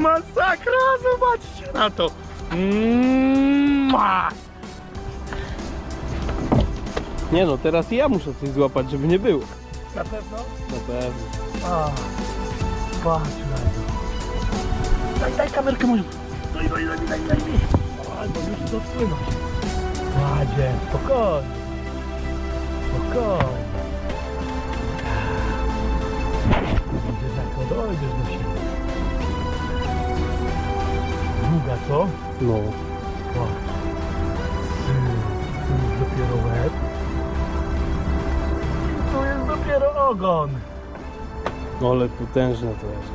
Masakra, zobaczcie na to. Mua. Nie no, teraz ja muszę coś złapać, żeby nie było. Na pewno? Na pewno. A, patrz na to. Daj, daj kamerkę moją. Daj, daj, daj, daj, daj mi. Albo już to spłynąć. Ładzie, spokojnie. Spokojnie. Co? No. Patrz. Tu już dopiero łeb. I tu jest dopiero ogon. No ale potężne to jest.